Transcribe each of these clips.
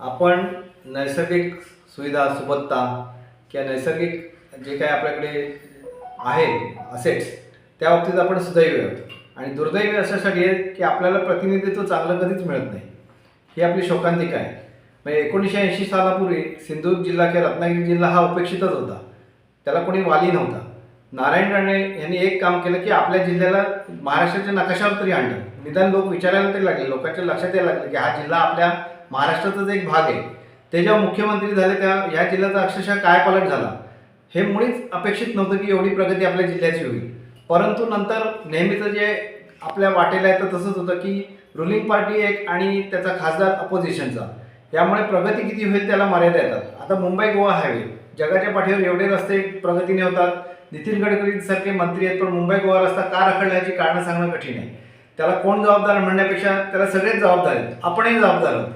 आपण नैसर्गिक सुविधा सुबत्ता किंवा नैसर्गिक जे काही आपल्याकडे आहे असेट्स त्या बाबतीत आपण सुदैवी आहोत. आणि दुर्दैवी अशासाठी आहे की आपल्याला प्रतिनिधित्व चांगलं कधीच मिळत नाही. ही आपली शोकांतिका आहे. म्हणजे एकोणीसशे ऐंशी सालापूर्वी सिंधुदुर्ग जिल्हा किंवा रत्नागिरी जिल्हा हा उपेक्षितच होता. त्याला कोणी वाली नव्हता. नारायण राणे यांनी एक काम केलं की आपल्या जिल्ह्याला महाराष्ट्राच्या नकाशावर तरी आणलं. निदान लोक विचारायला तरी लागले लोकांच्या लक्षात यायला लागलं की हा जिल्हा आपल्या महाराष्ट्राचाच एक भाग आहे. ते जेव्हा मुख्यमंत्री झाले त्या ह्या जिल्ह्याचा अक्षरशः काय पलट झाला. हे मुळीच अपेक्षित नव्हतं की एवढी प्रगती आपल्या जिल्ह्याची होईल. परंतु नंतर नेहमीचं जे आपल्या वाटेला येतं तसंच होतं की रुलिंग पार्टी एक आणि त्याचा खासदार अपोजिशनचा यामुळे प्रगती किती होईल त्याला मर्यादा येतात. आता मुंबई गोवा हायवे जगाच्या पाठीवर एवढे रस्ते प्रगतीने होतात. नितीन गडकरींसारखे मंत्री आहेत पण मुंबई गोवा रस्ता का रखडल्याची कारणं सांगणं कठीण आहे. त्याला कोण जबाबदार म्हणण्यापेक्षा त्याला सगळेच जबाबदार आहेत. आपणही जबाबदार आहोत.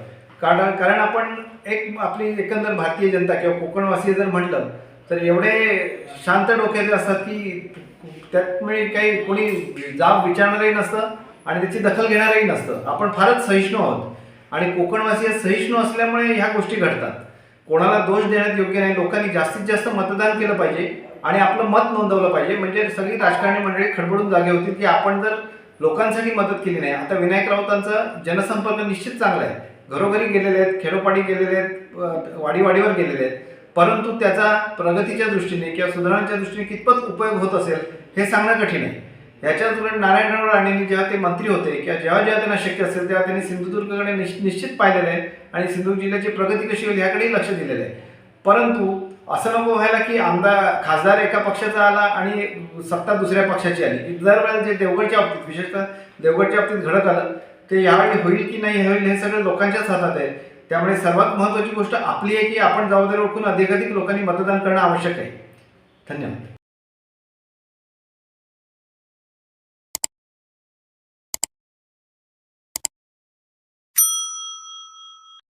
कारण कारण आपण एक आपली एकंदर भारतीय जनता किंवा कोकणवासीय जर म्हटलं तर एवढे शांत डोक्याचे असतात की त्यामुळे काही कोणी जाब विचारणारही नसतं आणि त्याची दखल घेणारही नसतं. आपण फारच सहिष्णू आहोत. आणि कोकणवासी हे सहिष्णू असल्यामुळे ह्या गोष्टी घडतात. कोणाला दोष देण्यात योग्य नाही. लोकांनी जास्तीत जास्त मतदान केलं पाहिजे. आणि आपलं मत नोंदवलं पाहिजे. म्हणजे सगळी राजकारणी मंडळी खडबडून जागे होती की आपण जर लोकांसाठी मदत केली नाही आता विनायक राऊतांचा जनसंपर्क निश्चित चांगला आहे. घरोघरी गेलेले आहेत खेडोपाडी गेलेले आहेत वाडीवाडीवर गेलेले आहेत. परंतु त्याचा प्रगतीच्या दृष्टीने किंवा सुधारणांच्या दृष्टीने कितपत उपयोग होत असेल हे सांगणं कठीण आहे. याच्याच उलट नारायणराव राणेंनी जेव्हा ते मंत्री होते किंवा जेव्हा जेव्हा त्यांना शक्य असेल तेव्हा त्यांनी सिंधुदुर्गकडे निश्चित पाहिलेलं आहे. आणि सिंधुदुर्ग जिल्ह्याची प्रगती कशी होईल याकडेही लक्ष दिलेलं आहे. परंतु असं नको व्हायला की आमदार खासदार एका पक्षाचा आला आणि सत्ता दुसऱ्या पक्षाची आली. दरवेळेला जे देवगडच्या बाबतीत विशेषतः देवगडच्या बाबतीत घडत आलं ते यावेळी होईल की नाही होईल हे सगळं लोकांच्याच हातात आहे. त्यामुळे सर्वात महत्त्वाची गोष्ट आपली आहे की आपण जबाबदारी ओळखून अधिकाधिक लोकांनी मतदान करणं आवश्यक आहे. धन्यवाद.